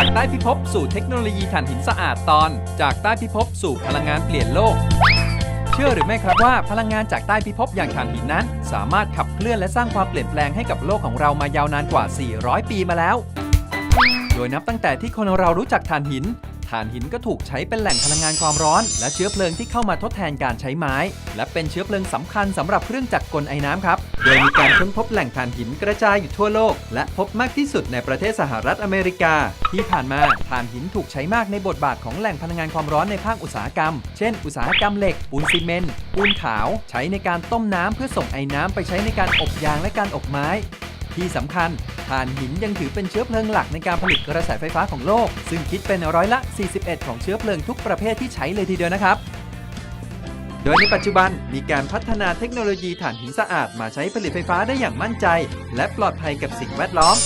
จากใต้พิภพสู่เทคโนโลยีถ่านหินสะอาดตอน จากใต้พิภพสู่พลังงานเปลี่ยนโลก เชื่อหรือไม่ครับว่าพลังงานจากใต้พิภพอย่างถ่านหินนั้น สามารถขับเคลื่อนและสร้างความเปลี่ยนแปลงให้กับโลกของเรามายาวนานกว่า 400 ปีมาแล้ว โดยนับตั้งแต่ที่คนเรารู้จักถ่านหิน ถ่านหินก็ถูกใช้เป็นแหล่งพลังงานความร้อน และเชื้อเพลิงที่เข้ามาทดแทนการใช้ไม้ และเป็นเชื้อเพลิงสำคัญสำหรับเครื่องจักรกลไอ้น้ำครับ โดยมีการค้นพบแหล่งถ่านหินกระจายอยู่ทั่วโลก และพบมากที่สุดในประเทศสหรัฐอเมริกา ที่ผ่านมาถ่านหินถูกใช้มากในบทบาทของแหล่งพลังงานความร้อนในภาคอุตสาหกรรม เช่น อุตสาหกรรมเหล็ก ปูนซีเมนต์ ปูนขาว ใช้ในการต้มน้ำเพื่อส่งไอ้น้ำไปใช้ในการอบยางและการอบไม้ ที่สำคัญถ่านหินยังถือเป็นเชื้อเพลิงหลักในการผลิตกระแสไฟฟ้าของโลก ซึ่งคิดเป็นร้อยละ 41 ของเชื้อเพลิงทุกประเภทที่ใช้เลยทีเดียวนะครับ โดยในปัจจุบันมีการพัฒนาเทคโนโลยีถ่านหินสะอาดมาใช้ผลิตไฟฟ้าได้อย่างมั่นใจ และปลอดภัยกับสิ่งแวดล้อม